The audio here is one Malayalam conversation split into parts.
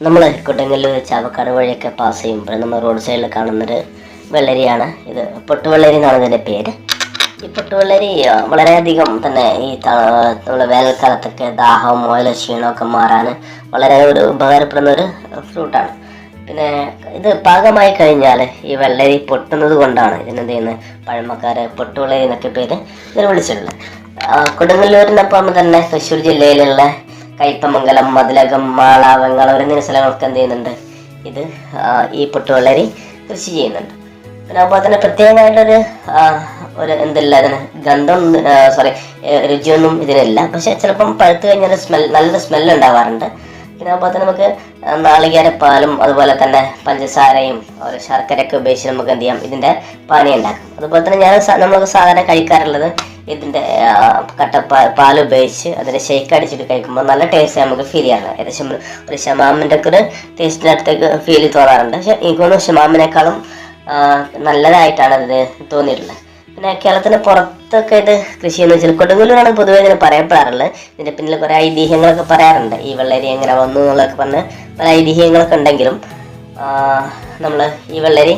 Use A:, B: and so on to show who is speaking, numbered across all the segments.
A: നമ്മൾ കൊട്ടങ്ങല്ലൂർ ചാവക്കാട് വഴിയൊക്കെ പാസ് ചെയ്യുമ്പോൾ നമ്മൾ റോഡ് സൈഡിൽ കാണുന്നൊരു വെള്ളരിയാണ് ഇത്. പൊട്ടുവെള്ളരി എന്നാണ് ഇതിന്റെ പേര്. ഈ പൊട്ടുവെള്ളരി വളരെയധികം തന്നെ ഈ നമ്മുടെ വേനൽക്കാലത്തൊക്കെ ദാഹവും ഓയില ക്ഷീണമൊക്കെ മാറാൻ വളരെ ഒരു ഉപകാരപ്പെടുന്ന ഒരു ഫ്രൂട്ടാണ് പിന്നെ ഇത് പാകമായി കഴിഞ്ഞാൽ ഈ വെള്ളരി പൊട്ടുന്നത് കൊണ്ടാണ് ഇതിനെന്ത് ചെയ്യുന്നത്? പഴമക്കാർ പൊട്ടുവെള്ളരി എന്നൊക്കെ പേര് ഇതിനെ വിളിച്ചിട്ടുള്ളത്. കൊടുങ്ങല്ലൂരിനൊപ്പം തന്നെ തൃശ്ശൂർ ജില്ലയിലുള്ള കയ്പമംഗലം മതിലകം മാള വെങ്ങളൂർ എന്നീ സ്ഥലങ്ങളൊക്കെ എന്ത് ചെയ്യുന്നുണ്ട്. ഇത് ഈ ഈ പൊട്ടുവെള്ളരി കൃഷി ചെയ്യുന്നുണ്ട്. പിന്നെ അതുപോലെ തന്നെ പ്രത്യേകമായിട്ടൊരു ഒരു എന്തല്ല അതിന് ഗന്ധം സോറി രുചിയൊന്നും ഇതിനില്ല. പക്ഷെ ചിലപ്പം പഴുത്തു കഴിഞ്ഞാൽ സ്മെൽ നല്ലൊരു സ്മെല്ല് ഉണ്ടാവാറുണ്ട്. അതുപോലെ തന്നെ നമുക്ക് നാളികേരപ്പാലും അതുപോലെ തന്നെ പഞ്ചസാരയും ഒരു ശർക്കരയൊക്കെ ഉപയോഗിച്ച് നമുക്ക് എന്ത് ചെയ്യാം ഇതിന്റെ പാനി ഉണ്ടാക്കാം. അതുപോലെ തന്നെ ഞാൻ നമ്മൾ സാധാരണ കഴിക്കാറുള്ളത് ഇതിന്റെ കട്ട പാൽ ഉപയോഗിച്ച് അതിന്റെ ഷേക്ക് അടിച്ചിട്ട് കഴിക്കുമ്പോൾ നല്ല ടേസ്റ്റ് നമുക്ക് ഫീൽ ചെയ്യാറുണ്ട്. ഏകദേശം ഒരു- ഷമാമിന്റെ ഒക്കെ ഒരു ടേസ്റ്റിന്റെ അടുത്തേക്ക് ഫീൽ തോന്നാറുണ്ട്. പക്ഷെ എനിക്കൊന്നും ഷമാമിനേക്കാളും നല്ലതായിട്ടാണ് അത് തോന്നിയിട്ടുള്ളത്. പിന്നെ കേരളത്തിന് പുറത്തൊക്കെ ഇത് കൃഷി എന്ന് വെച്ചാൽ കൊടുങ്ങല്ലൂരാണ് പൊതുവെ ഇങ്ങനെ പറയപ്പെടാറുള്ളത്. ഇതിന്റെ പിന്നിൽ കുറെ ഐതിഹ്യങ്ങളൊക്കെ പറയാറുണ്ട്. ഈ വെള്ളരി എങ്ങനെ വന്നു എന്നുള്ളതൊക്കെ പറഞ്ഞ് പല ഐതിഹ്യങ്ങളൊക്കെ ഉണ്ടെങ്കിലും നമ്മൾ ഈ വെള്ളരി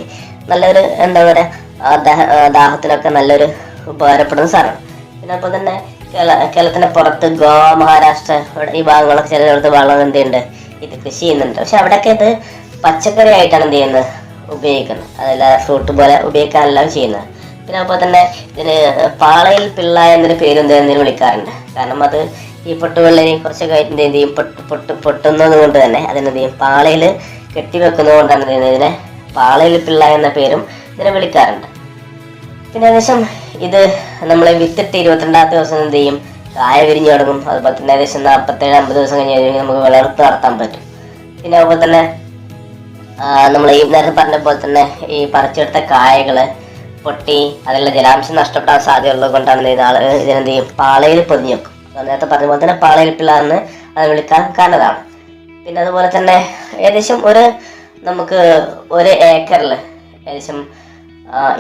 A: നല്ലൊരു എന്താ പറയുക ദാഹത്തിനൊക്കെ നല്ലൊരു ഉപകാരപ്പെടുന്ന സാധനമാണ് പിന്നെ അപ്പോൾ തന്നെ കേരള കേരളത്തിന്റെ പുറത്ത് ഗോവ മഹാരാഷ്ട്ര ഈ ഭാഗങ്ങളൊക്കെ ചിലയിടത്ത് വെള്ളം എന്ത് ചെയ്യുന്നുണ്ട്? ഇത് കൃഷി ചെയ്യുന്നുണ്ട്. പക്ഷെ അവിടെയൊക്കെ ഇത് പച്ചക്കറി ആയിട്ടാണ് എന്ത് ചെയ്യുന്നത്? ഉപയോഗിക്കുന്നത്. അതല്ല ഫ്രൂട്ട് പോലെ ഉപയോഗിക്കാനെല്ലാം ചെയ്യുന്നത്. പിന്നെ അതുപോലെ തന്നെ ഇതിന് പാളയിൽ പിള്ള എന്നൊരു പേര് എന്തെങ്കിലും വിളിക്കാറുണ്ട്. കാരണം അത് ഈ പൊട്ടുവെള്ളരി കുറച്ചൊക്കെ എന്ത് ചെയ്യും പൊട്ട് പൊട്ട് പൊട്ടുന്നത് കൊണ്ട് തന്നെ അതിനെന്ത് ചെയ്യും? പാളയിൽ കെട്ടിവെക്കുന്നത് കൊണ്ടാണ് ഇതിനെ പാളയിൽ പിള്ള എന്ന പേരും ഇതിനെ വിളിക്കാറുണ്ട്. പിന്നെ ഏകദേശം ഇത് നമ്മൾ വിത്തിട്ട് ഇരുപത്തിരണ്ടാമത്തെ ദിവസം എന്ത് ചെയ്യും? കായ വിരിഞ്ഞു തുടങ്ങും. അതുപോലെ തന്നെ ഏകദേശം നാൽപ്പത്തേഴ് അമ്പത് ദിവസം കഴിഞ്ഞ് കഴിഞ്ഞാൽ നമുക്ക് വിളർത്ത് നടത്താൻ പറ്റും. പിന്നെ അതുപോലെ തന്നെ നമ്മൾ ഈ നേരത്തെ പറഞ്ഞ പോലെ തന്നെ ഈ പറിച്ചെടുത്ത കായകൾ പൊട്ടി അതിലുള്ള ജലാംശം നഷ്ടപ്പെടാൻ സാധ്യതയുള്ളത് കൊണ്ടാണ് ഇത് ആൾ ഇതിനെന്ത് ചെയ്യും പാളയിൽ പൊതിഞ്ഞു വെക്കും നേരത്തെ പറഞ്ഞ പോലെ തന്നെ പാളയിൽ പിള്ളാന്ന് അത് വിളിക്കാൻ കാരണതാണ്. പിന്നെ അതുപോലെ തന്നെ ഏകദേശം ഒരു നമുക്ക് ഒരു ഏക്കറിൽ ഏകദേശം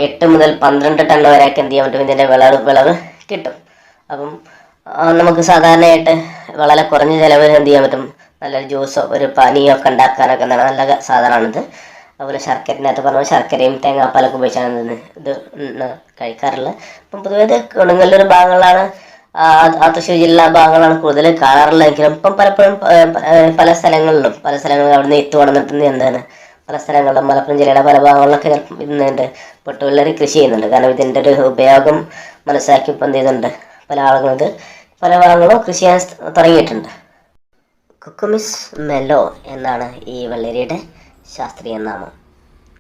A: എട്ട് മുതൽ പന്ത്രണ്ട് ടൺ വരെയൊക്കെ എന്ത് ചെയ്യാൻ പറ്റും ഇതിന്റെ വിളവ് വിളവ് കിട്ടും. അപ്പം നമുക്ക് സാധാരണയായിട്ട് വളരെ കുറഞ്ഞ ചിലവിൽ എന്ത് ചെയ്യാൻ പറ്റും? നല്ലൊരു ജ്യൂസോ ഒരു പാനീയോ ഒക്കെ ഉണ്ടാക്കാനൊക്കെ നല്ല സാധനമാണിത്. അതുപോലെ ശർക്കരനകത്ത് പറഞ്ഞ ശർക്കരയും തേങ്ങാപ്പാലൊക്കെ ഉപയോഗിച്ചാണ് ഇത് ഇത് കഴിക്കാറുള്ളത്. അപ്പം പൊതുവേ ഇത് കൊടുങ്ങല്ലൂർ ഭാഗങ്ങളാണ് ആ, തൃശ്ശൂർ ജില്ലാ ഭാഗങ്ങളാണ് കൂടുതൽ കാണാറുള്ളതെങ്കിലും ഇപ്പം പലപ്പോഴും പല സ്ഥലങ്ങളിലും പല സ്ഥലങ്ങളിലും അവിടെ നിന്ന് എത്തു കൊണ്ടുവന്നിട്ട് എന്താണ് പല സ്ഥലങ്ങളിലും മലപ്പുറം ജില്ലയുടെ പല ഭാഗങ്ങളിലൊക്കെ ഇന്നുണ്ട്. പൊട്ടുവെള്ളരി കൃഷി ചെയ്യുന്നുണ്ട്. കാരണം ഇതിന്റെ ഒരു ഉപയോഗം മനസ്സിലാക്കി ഇപ്പം എന്ത് ചെയ്യുന്നുണ്ട് പല ആളുകളും ഇത് പല ഭാഗങ്ങളും കൃഷി ചെയ്യാൻ തുടങ്ങിയിട്ടുണ്ട്. കുക്കുമിസ് മെല്ലോ എന്നാണ് ഈ വെള്ളരിയുടെ ശാസ്ത്രീയ നാമം.